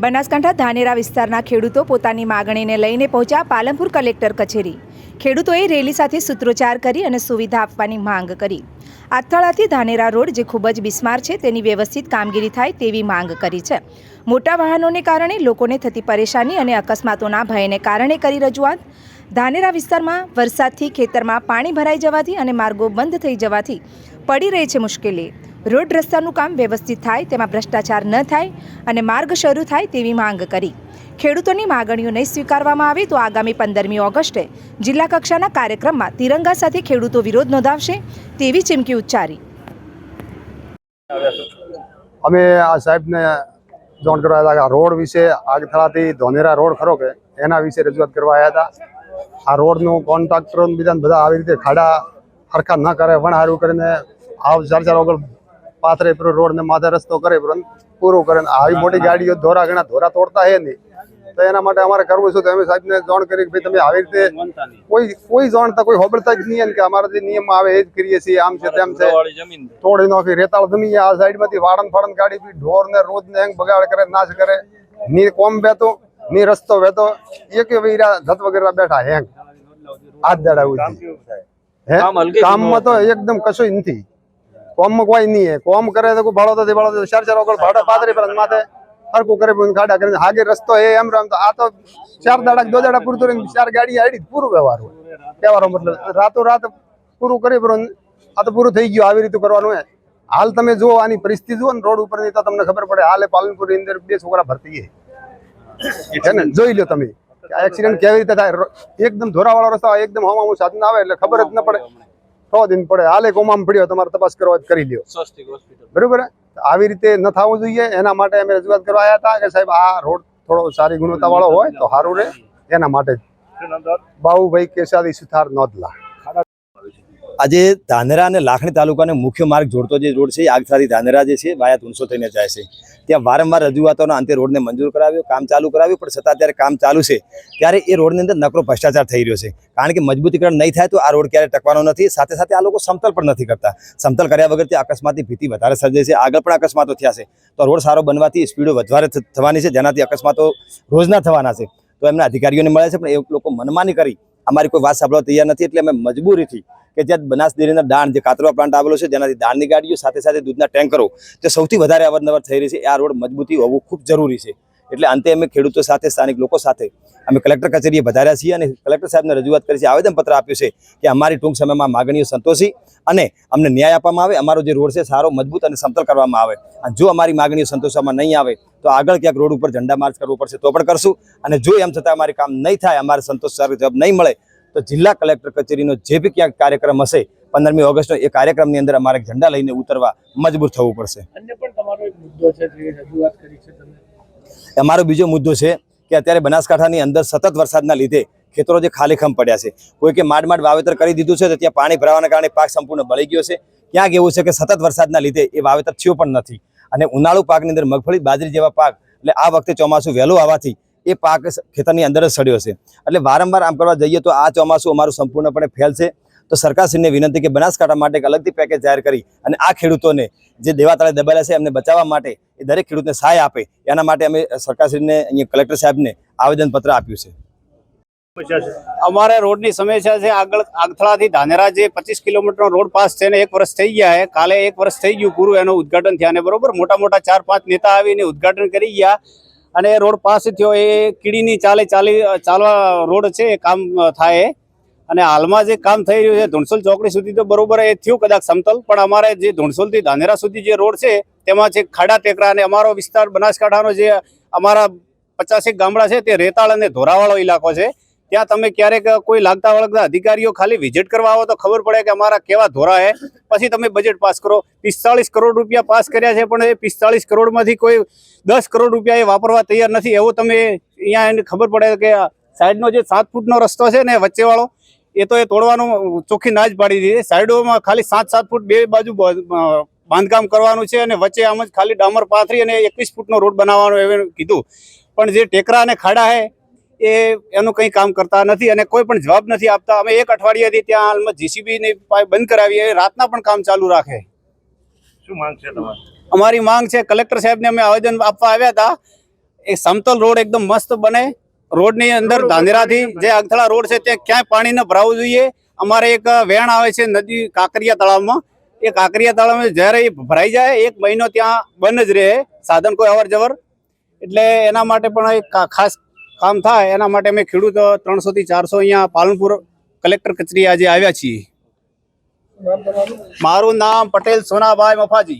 બનાસકાંઠા ધાનેરા વિસ્તારના ખેડૂતો પોતાની માગણીને લઈને પહોંચ્યા પાલનપુર કલેક્ટર કચેરી. ખેડૂતોએ રેલી સાથે સૂત્રોચ્ચાર કરી અને સુવિધા આપવાની માંગ કરી. આથાળાથી ધાનેરા રોડ, જે ખૂબ જ બિસ્માર છે, તેની વ્યવસ્થિત કામગીરી થાય તેવી માંગ કરી છે. મોટા વાહનોને કારણે લોકોને થતી પરેશાની અને અકસ્માતોના ભયને કારણે કરી રજૂઆત. ધાનેરા વિસ્તારમાં વરસાદથી ખેતરમાં પાણી ભરાઈ જવાથી અને માર્ગો બંધ થઈ જવાથી પડી રહી છે મુશ્કેલી. રોડ રસ્તાનું કામ વ્યવસ્થિત થાય, તેમાં ભ્રષ્ટાચાર ન થાય અને માર્ગ શરૂ થાય તેવી માંગ કરી. ખેડૂતોની માગણીઓ નહીં સ્વીકારવામાં આવે તો આગામી પંદરમી ઓગસ્ટે જિલ્લા કક્ષાના કાર્યક્રમમાં તિરંગા સાથે ખેડૂતો વિરોધ નોંધાવશે તેવી ચીમકી ઉચ્ચારી. અમે આ સાહેબને જાણ કરવા આવ્યા હતા રોડ વિશે આગથળાથી ધોનેરા રોડ ખરો કે, એના વિશે રજૂઆત કરવા આવ્યા હતા. આ રોડનું કોન્ટ્રાક્ટરો બીજા બધા આવી રીતે ખાડા હરખા ન કરે પણ હારું કરીને આવ ચાર ચાર વગર પાથરે પેલો રોડ ને માથે રસ્તો કરે પૂરો કરે આવી મોટી ગાડીઓ ધોરા ઘણા ધોરા તોડતા હે નહીં. તો એના માટે અમારે કરવું છે તો અમે સાહેબને જાણ કરી કે ભાઈ તમે આવી રીતે કોઈ કોઈ જાણતા કોઈ હોબળતા જ નહીં કે અમારા જે નિયમ આવે એ જ કરીએ છીએ આમ છે તેમ છે. તોડી નાખી રેતાળ જમીન આ સાઈડમાંથી વાળન ફાળન ગાડી બી ઢોર ને રોજ ને હેંગ બગાડ કરે નાશ કરે. ની કોમ બેતો ની રસ્તો વેતો એક વીરા ધત વગેરે બેઠા હેંગ. આ હે? કામ હલકે કામમાં તો એકદમ કશું નથી. કોમમાં કોઈ નહીં કોમ કરે તો ભાડો તો ભાડો. ચાર ચાર વગર ભાડા પાદરી પર માથે હરકું કરે ગાડા કરીને હાગે રસ્તો એ એમ રમ તો આ તો ચાર દાડા દો દાડા પૂરતું રહીને ચાર ગાડી આડી પૂરું વ્યવહાર હોય. વ્યવહારો મતલબ રાતો રાત પૂરું કરી પર આ તો પૂરું થઈ ગયું. આવી રીતે કરવાનું હે. હાલ તમે જુઓ આની પરિસ્થિતિ જુઓ ને રોડ ઉપરની તો તમને ખબર પડે હાલે પાલનપુરની અંદર બે છોકરા ભરતી છે ને? જોઈ લો તમે. એક્સિડન્ટ કેવી રીતે થાય? એકદમ ધોરાવાળો રસ્તો, એકદમ હવામાં સાધન આવે એટલે ખબર જ ન પડે. છ દિન પડે. હાલે કોમામ પડ્યો તમારે તપાસ કરવા કરી લ્યો. બરોબર આવી રીતે ન થવું જોઈએ. એના માટે અમે રજૂઆત કરવા આવ્યા હતા કે સાહેબ આ રોડ થોડો સારી ગુણવત્તા વાળો હોય તો સારું રહે. એના માટે બાહુભાઈ કેસાદી સુથાર નોંધલા આજે ધાનેરા અને લાખણી તાલુકાને મુખ્ય માર્ગ જોડતો જે રોડ છે એ આગથાથી ધાનેરા જે છે, વાયા ત્રણસો થઈને જાય છે. ત્યાં વારંવાર રજૂઆતોના અંતે રોડને મંજૂર કરાવ્યો, કામ ચાલુ કરાવ્યું, પણ છતાં ત્યારે કામ ચાલુ છે. ત્યારે એ રોડની અંદર નકરો ભ્રષ્ટાચાર થઈ રહ્યો છે. કારણ કે મજબૂતીકરણ નહીં થાય તો આ રોડ ક્યારે ટકવાનો નથી. સાથે સાથે આ લોકો સમતલ પણ નથી કરતા. સમતલ કર્યા વગર તે અકસ્માતની ભીતિ વધારે સર્જે છે. આગળ પણ અકસ્માતો થયા છે. તો રોડ સારો બનવાથી સ્પીડો વધારે થવાની છે. જેનાથી અકસ્માતો રોજના થવાના છે. તો એમના અધિકારીઓને મળે છે, પણ એ લોકો મનમાની કરી. અમારી કોઈ વાત સાંભળવા તૈયાર નથી, એટલે અમે મજબૂરીથી કે જ્યાં બનાસ ડેરીના દાણ જે કાતરવા પ્લાન્ટ આવેલો છે, જેનાથી દાણની ગાડીઓ સાથે સાથે દૂધના ટેન્કરો તે સૌથી વધારે અવરનવર થઈ રહી છે, આ રોડ મજબૂતી હોવું ખૂબ જરૂરી છે. એટલે અંતે અમે ખેડૂતો સાથે, સ્થાનિક લોકો સાથે, અમે કલેક્ટર કચેરીએ વધાર્યા છીએ અને કલેક્ટર સાહેબને રજૂઆત કરી છે, આવેદનપત્ર આપ્યું છે કે અમારી ટૂંક સમયમાં માગણીઓ સંતોષી અને અમને ન્યાય આપવામાં આવે, અમારો જે રોડ છે, સારો, મજબૂત અને સમતલ કરવામાં આવે. અને જો અમારી માગણીઓ સંતોષવામાં નહીં આવે, તો આગળ ક્યાંક રોડ ઉપર ઝંડા માર્ચ કરવો પડશે, તો પણ કરશું. અને જો એમ છતાં અમારી કામ નહીં થાય, અમારે સંતોષકારક જવાબ નહીં મળે તો જિલ્લા કલેક્ટર કચેરીનો જે બી ક્યાંક કાર્યક્રમ હશે પંદરમી ઓગસ્ટનો એ કાર્યક્રમની અંદર અમારે ઝંડા લઈને ઉતરવા મજબૂર થવું પડશે. અન્ય પણ તમારો એક મુદ્દો છે જે રજૂઆત કરી છે તમે? અમારો બીજો મુદ્દો છે કે અત્યારે બનાસકાંઠાની અંદર સતત વરસાદના લીધે ખેતરો જે ખાલીખમ પડ્યા છે. કોઈ કે માંડ માંડ વાવેતર કરી દીધું છે તો ત્યાં પાણી ભરાવાના કારણે પાક સંપૂર્ણ બળી ગયો છે. ક્યાંક એવું છે કે સતત વરસાદના લીધે એ વાવેતર થયું પણ નથી. અને ઉનાળુ પાકની અંદર મગફળી બાજરી જેવા પાક એટલે આ વખતે ચોમાસું વહેલું આવવાથી એ પાક ખેતરની અંદર જ સડ્યો છે. એટલે વારંવાર આમ કરવા જઈએ તો આ ચોમાસું અમારું સંપૂર્ણપણે ફેલ છે. તો સરકારશ્રીને વિનંતી કે બનાસકાંઠા માટે એક અલગથી પેકેજ જાહેર કરી અને આ ખેડૂતોને જે દેવાતળે દબાયેલા છે એમને બચાવવા માટે એ દરેક ખેડૂતને સહાય આપે. એના માટે અમે સરકારશ્રીને અહીંયા કલેક્ટર સાહેબને આવેદનપત્ર આપ્યું છે. અમારે રોડની સમસ્યા છે. આગળ આગથળાથી ધાનેરા જે પચીસ કિલોમીટરનો રોડ પાસ છે ને એક વર્ષ થઈ ગયા કાલે એક વર્ષ થઈ ગયું પૂરું એનું ઉદઘાટન થયા ને બરોબર. મોટા મોટા ચાર પાંચ નેતા આવીને ઉદઘાટન કરી ગયા. અને એ રોડ પાસ થયો, એ કીડીની ચાલે ચાલી, ચાલવા રોડ છે, એ કામ થાય. અને હાલમાં જે કામ થઈ રહ્યું છે, ધુણસોલ ચોકડી સુધી તો બરોબર એ થયું કદાચ સમતલ, પણ અમારે જે ધુણસોલથી ધાનેરા સુધી જે રોડ છે, તેમાં છે ખાડા, ટેકરા અને અમારો વિસ્તાર બનાસકાંઠાનો જે અમારા પચાસેક ગામડા છે, તે રેતાળ અને ધોરાવાળો ઇલાકો છે. ત્યાં તમે ક્યારેક કોઈ લાગતા વળગતા અધિકારીઓ ખાલી વિઝિટ કરવા આવો તો ખબર પડે કે અમારા કેવા ધોરા હે. પછી તમે બજેટ પાસ કરો. પિસ્તાળીસ કરોડ રૂપિયા પાસ કર્યા છે, પણ એ પિસ્તાળીસ કરોડમાંથી કોઈ દસ કરોડ રૂપિયા એ વાપરવા તૈયાર નથી. એવું તમે અહીંયા એને ખબર પડે કે સાઈડનો જે સાત ફૂટનો રસ્તો છે ને વચ્ચેવાળો, એ તો એ તોડવાનું ચોખ્ખી ના જ પાડી દીધી. સાઈડોમાં ખાલી સાત સાત ફૂટ બે બાજુ બાંધકામ કરવાનું છે અને વચ્ચે આમ જ ખાલી ડામર પાથરી અને એકવીસ ફૂટનો રોડ બનાવવાનો એવું કીધું. પણ જે ટેકરા અને ખાડા હે એ એનું કંઈ કામ કરતા નથી અને કોઈ પણ જવાબ નથી આપતા. અમે એક અઠવાડિયાથી ત્યાં હાલમાં જીસીબીની પાઇપ બંધ કરાવીએ રાતના પણ કામ ચાલુ રાખે. શું માંગ છે તમારી? અમારી માંગ છે કલેક્ટર સાહેબને અમે આવેદન આપવા આવ્યા હતા. એ સમતલ રોડ એકદમ મસ્ત બને. રોડની અંદર ધાંધેરાથી જે અગથળા રોડ છે ત્યાં ક્યાંય પાણી ન ભરાવું જોઈએ. અમારે એક વેણ આવે છે નદી કાંકરિયા તળાવમાં. એ કાંકરિયા તળાવમાં જ્યારે એ ભરાઈ જાય એક મહિનો ત્યાં બંધ જ રહે. સાધન કોઈ અવર જવર એટલે એના માટે પણ એક ખાસ કામ થાય, એના માટે અમે ખેડૂત ત્રણસો થી ચારસો અહીંયા પાલનપુર કલેક્ટર કચેરી આજે આવ્યા છીએ. મારું નામ પટેલ સોનાભાઈ મફાજી.